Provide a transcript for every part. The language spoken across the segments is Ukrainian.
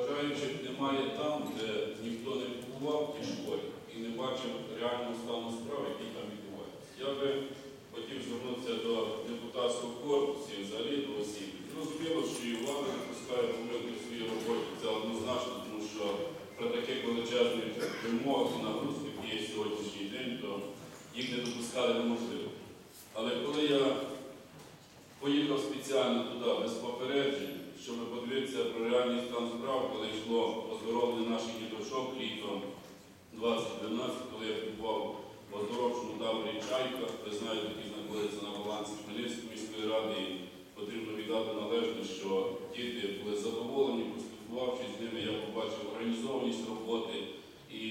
бажаючих немає там, де ніхто не побував в тій школі і не бачив реального стану справ, який там відбувається. Я би хотів звернутися до депутатського корпусу і взагалі до осіб. Зрозуміло, що і влада допускає помилки в своїй роботі, це однозначно, тому що при таких величезних вимогах і нагрузках, які є сьогоднішній день, то їх не допускати неможливо. Але коли я поїхав спеціально туди без попереджень, щоб подивитися про реальний стан справ, коли йшло оздоровлення наших діточок літом 2012, коли я побував в оздоровчому таборі Чайка, ви знаєте, який знаходиться на балансі Хмельницької міської ради, і потрібно віддати належне, що діти були задоволені, поспілкувавшись з ними, я побачив організованість роботи і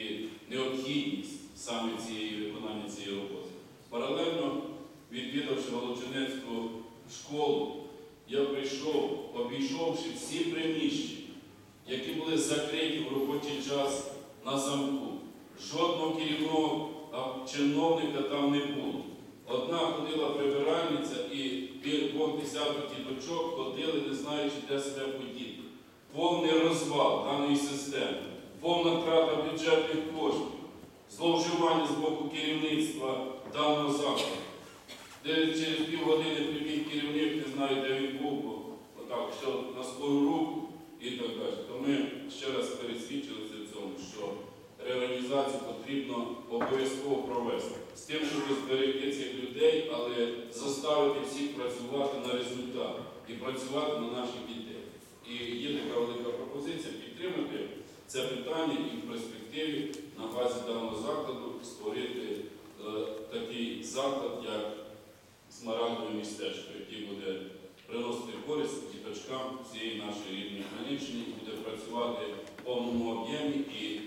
необхідність саме цієї виконання цієї роботи. Паралельно, відвідавши Волочинецьку школу, я прийшов, обійшовши всі приміщення, які були закриті в робочий час на замку. Жодного керівного чиновника там не було. Одна ходила прибиральниця і двох десяток діточок ходили, не знаючи, де себе подіти. Повний розвал даної системи, повна втрата бюджетних коштів, зловживання з боку керівництва даного закладу де через півгодини прибіг керівник, не знаю, де свою руку і так далі. То ми ще раз пересвідчилися в цьому, що реорганізацію потрібно обов'язково провести. З тим, щоб зберегти цих людей, але заставити всіх працювати на результат і працювати на наших дітей. І є така велика пропозиція підтримати це питання і в перспективі на базі даного закладу створити е, такий заклад, як смарагдове містечко, яке буде приносити користь діточкам цієї нашої рідної Хмельниччини, буде працювати в повному об'ємі і